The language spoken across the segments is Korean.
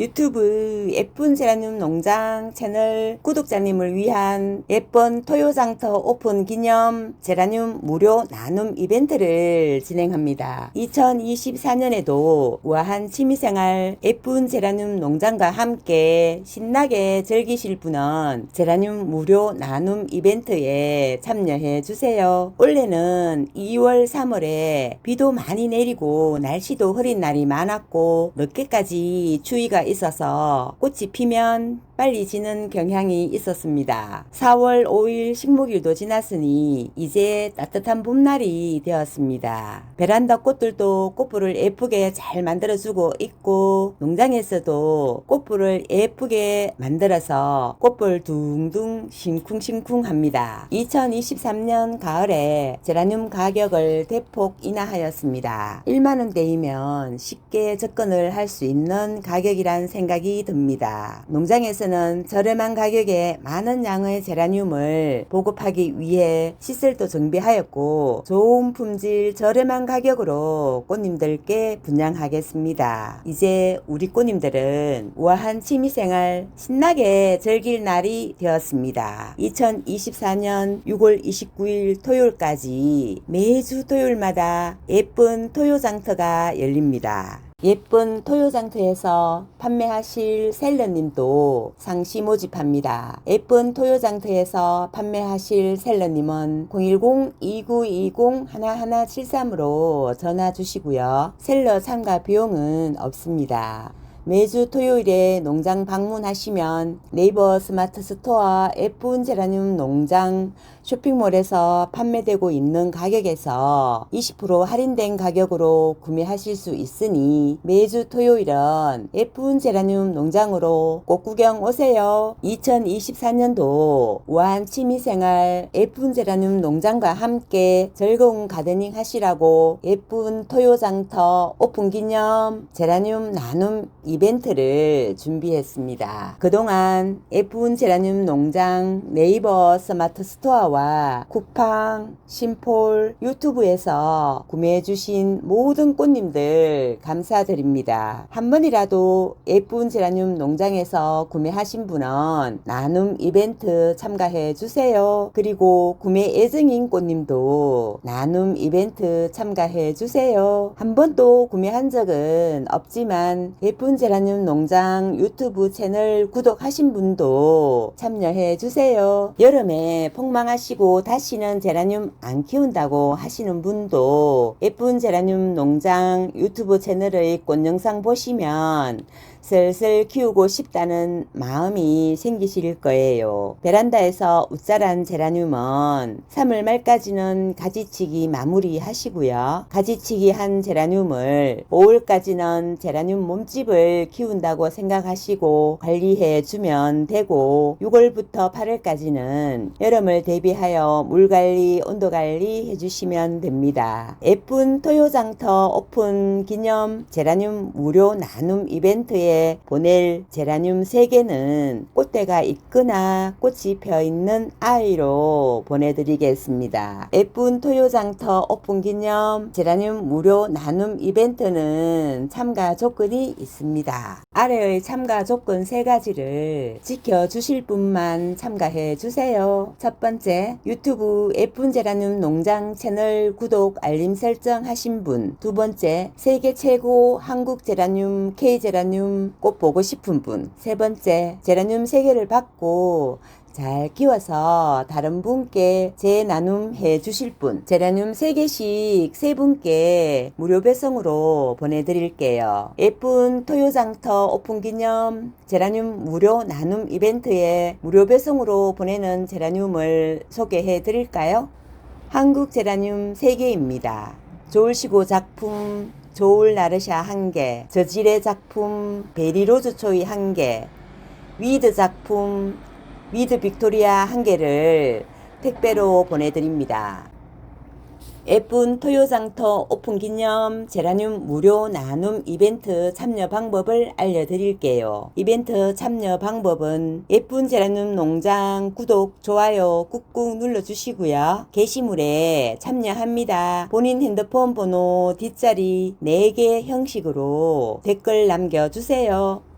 유튜브 예쁜 제라늄 농장 채널 구독자님을 위한 예쁜 토요장터 오픈 기념 제라늄 무료 나눔 이벤트를 진행합니다. 2024년에도 우아한 취미생활 예쁜 제라늄 농장과 함께 신나게 즐기실 분은 제라늄 무료 나눔 이벤트에 참여해 주세요. 올해는 2월 3월에 비도 많이 내리고 날씨도 흐린 날이 많았고 늦게까지 추위가 있어서 꽃이 피면 빨리 지는 경향이 있었습니다. 4월 5일 식목일도 지났으니 이제 따뜻한 봄날이 되었습니다. 베란다 꽃들도 꽃불을 예쁘게 잘 만들어주고 있고 농장에서도 꽃불을 예쁘게 만들어서 꽃불 둥둥 싱쿵싱쿵합니다. 2023년 가을에 제라늄 가격을 대폭 인하하였습니다. 1만원대이면 쉽게 접근을 할 수 있는 가격이란 생각이 듭니다. 농장에서 는 저렴한 가격에 많은 양의 제라늄을 보급하기 위해 시설도 정비하였고 좋은 품질 저렴한 가격으로 꽃님들께 분양하겠습니다. 이제 우리 꽃님들은 우아한 취미생활 신나게 즐길 날이 되었습니다. 2024년 6월 29일 토요일까지 매주 토요일마다 예쁜 토요장터가 열립니다. 예쁜 토요장터에서 판매하실 셀러님도 상시 모집합니다. 예쁜 토요장터에서 판매하실 셀러님은 010-2920-1173으로 전화 주시고요. 셀러 참가 비용은 없습니다. 매주 토요일에 농장 방문하시면 네이버 스마트 스토어 예쁜 제라늄 농장 쇼핑몰에서 판매되고 있는 가격에서 20% 할인된 가격으로 구매하실 수 있으니 매주 토요일은 예쁜 제라늄 농장으로 꽃구경 오세요. 2024년도 우아한 취미생활 예쁜 제라늄 농장과 함께 즐거운 가드닝 하시라고 예쁜 토요장터 오픈 기념 제라늄 나눔 이벤트를 준비했습니다. 그동안 예쁜 제라늄 농장 네이버 스마트 스토어와 쿠팡, 심폴, 유튜브에서 구매해 주신 모든 꽃님들 감사드립니다. 한 번이라도 예쁜 제라늄 농장에서 구매하신 분은 나눔 이벤트 참가해 주세요. 그리고 구매 예정인 꽃님도 나눔 이벤트 참가해 주세요. 한 번도 구매한 적은 없지만 예쁜 제라늄 농장 유튜브 채널 구독하신 분도 참여해 주세요. 여름에 폭망하 시고 다시는 제라늄 안 키운다고 하시는 분도 예쁜 제라늄 농장 유튜브 채널의 꽃 영상 보시면 슬슬 키우고 싶다는 마음이 생기실 거예요. 베란다에서 웃자란 제라늄은 3월 말까지는 가지치기 마무리 하시고요. 가지치기 한 제라늄을 5월까지는 제라늄 몸집을 키운다고 생각하시고 관리해 주면 되고 6월부터 8월까지는 여름을 대비하여 물 관리, 온도 관리 해주시면 됩니다. 예쁜 토요장터 오픈 기념 제라늄 무료 나눔 이벤트에 보낼 제라늄 3개는 꽃대가 있거나 꽃이 펴 있는 아이로 보내드리겠습니다. 예쁜 토요장터 오픈 기념 제라늄 무료 나눔 이벤트는 참가 조건이 있습니다. 아래의 참가 조건 3가지를 지켜주실 분만 참가해 주세요. 첫 번째, 유튜브 예쁜 제라늄 농장 채널 구독 알림 설정 하신 분. 두 번째, 세계 최고 한국 제라늄 K 제라늄 꼭 보고 싶은 분. 세 번째, 제라늄 세 개를 받고 잘 키워서 다른 분께 재나눔 해 주실 분. 제라늄 3개씩 세 분께 무료 배송으로 보내드릴게요. 예쁜 토요장터 오픈 기념 제라늄 무료 나눔 이벤트에 무료 배송으로 보내는 제라늄을 소개해 드릴까요? 한국 제라늄 3개입니다. 좋으시고 작품 조울 나르샤 1개, 저질의 작품 베리로즈 초이 1개, 위드 작품 위드 빅토리아 한 개를 택배로 보내드립니다. 예쁜 토요장터 오픈 기념 제라늄 무료 나눔 이벤트 참여 방법을 알려드릴게요. 이벤트 참여 방법은 예쁜 제라늄 농장 구독, 좋아요 꾹꾹 눌러주시고요. 게시물에 참여합니다. 본인 핸드폰 번호 뒷자리 4개 형식으로 댓글 남겨주세요.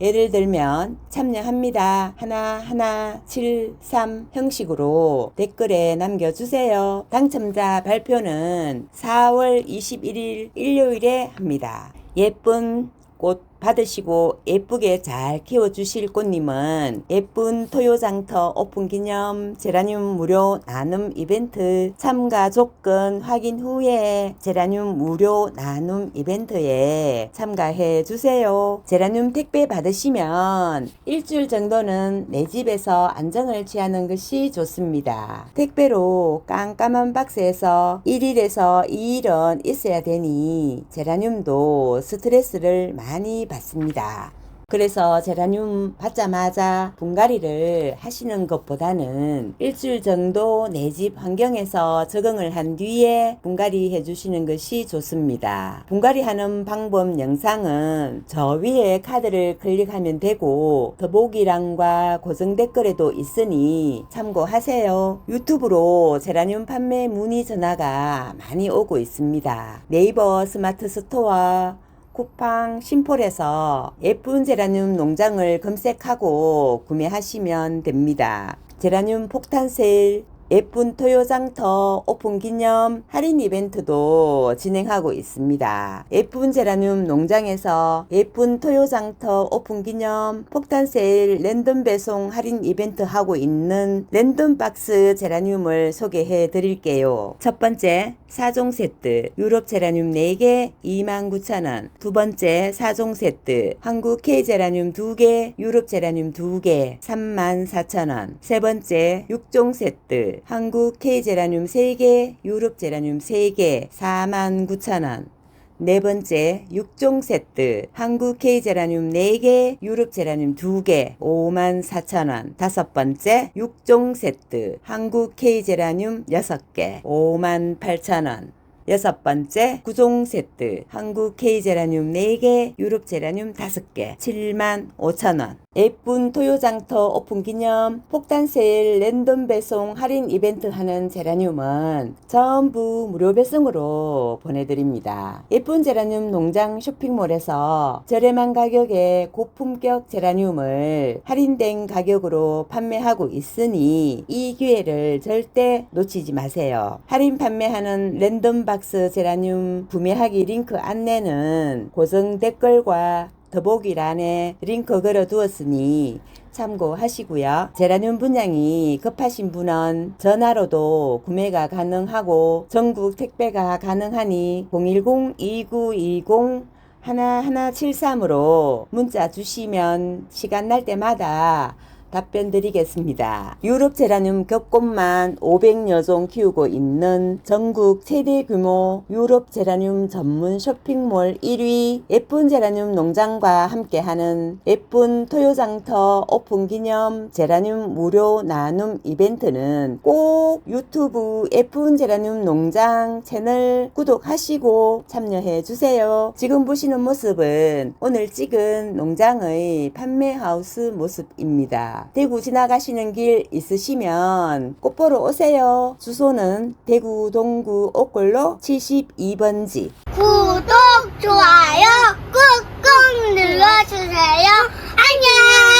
예를 들면 참여합니다. 하나 하나 73 형식으로 댓글에 남겨주세요. 당첨자 발표는 4월 21일 일요일에 합니다. 예쁜 꽃 받으시고 예쁘게 잘 키워주실 꽃님은 예쁜 토요장터 오픈 기념 제라늄 무료 나눔 이벤트 참가 조건 확인 후에 제라늄 무료 나눔 이벤트에 참가해 주세요. 제라늄 택배 받으시면 일주일 정도는 내 집에서 안정을 취하는 것이 좋습니다. 택배로 깜깜한 박스에서 1일에서 2일은 있어야 되니 제라늄도 스트레스를 많이 받 습니다. 그래서 제라늄 받자마자 분갈이를 하시는 것보다는 일주일 정도 내 집 환경에서 적응을 한 뒤에 분갈이 해주시는 것이 좋습니다. 분갈이 하는 방법 영상은 저 위에 카드를 클릭하면 되고 더보기란과 고정 댓글에도 있으니 참고하세요. 유튜브로 제라늄 판매 문의 전화가 많이 오고 있습니다. 네이버 스마트 스토어 쿠팡 심폴에서 예쁜 제라늄 농장을 검색하고 구매하시면 됩니다. 제라늄 폭탄 세일 예쁜 토요장터 오픈 기념 할인 이벤트도 진행하고 있습니다. 예쁜 제라늄 농장에서 예쁜 토요장터 오픈 기념 폭탄 세일 랜덤 배송 할인 이벤트 하고 있는 랜덤 박스 제라늄을 소개해 드릴게요. 첫 번째 4종 세트 유럽 제라늄 4개 29,000원. 두 번째 4종 세트 한국 K 제라늄 2개 유럽 제라늄 2개 34,000원. 세 번째 6종 세트 한국 K 제라늄 3개 유럽 제라늄 3개 49,000원 네 번째 6종 세트. 한국 K 제라늄 4개 유럽 제라늄 2개 54,000원. 다섯 번째 6종 세트. 한국 K 제라늄 6개 58,000원 여섯 번째 9종 세트 한국 K 제라늄 4개 유럽 제라늄 5개 7만 5천원 예쁜 토요장터 오픈 기념 폭탄 세일 랜덤 배송 할인 이벤트 하는 제라늄은 전부 무료 배송으로 보내드립니다. 예쁜 제라늄 농장 쇼핑몰에서 저렴한 가격에 고품격 제라늄을 할인된 가격으로 판매하고 있으니 이 기회를 절대 놓치지 마세요. 할인 판매하는 랜덤 박스 제라늄 구매하기 링크 안내는 고정 댓글과 더보기란에 링크 걸어 두었으니 참고하시고요. 제라늄 분양이 급하신 분은 전화로도 구매가 가능하고 전국 택배가 가능하니 010-2920 1173으로 문자 주시면 시간 날 때마다 답변 드리겠습니다. 유럽 제라늄 겹꽃만 500여 종 키우고 있는 전국 최대 규모 유럽 제라늄 전문 쇼핑몰 1위 예쁜 제라늄 농장과 함께하는 예쁜 토요장터 오픈 기념 제라늄 무료 나눔 이벤트는 꼭 유튜브 예쁜 제라늄 농장 채널 구독하시고 참여해 주세요. 지금 보시는 모습은 오늘 찍은 농장의 판매하우스 모습입 대구 지나가시는 길 있으시면 꽃 보러 오세요. 주소는 대구 동구 옥골로 72번지. 구독, 좋아요 꾹꾹 눌러주세요. 안녕!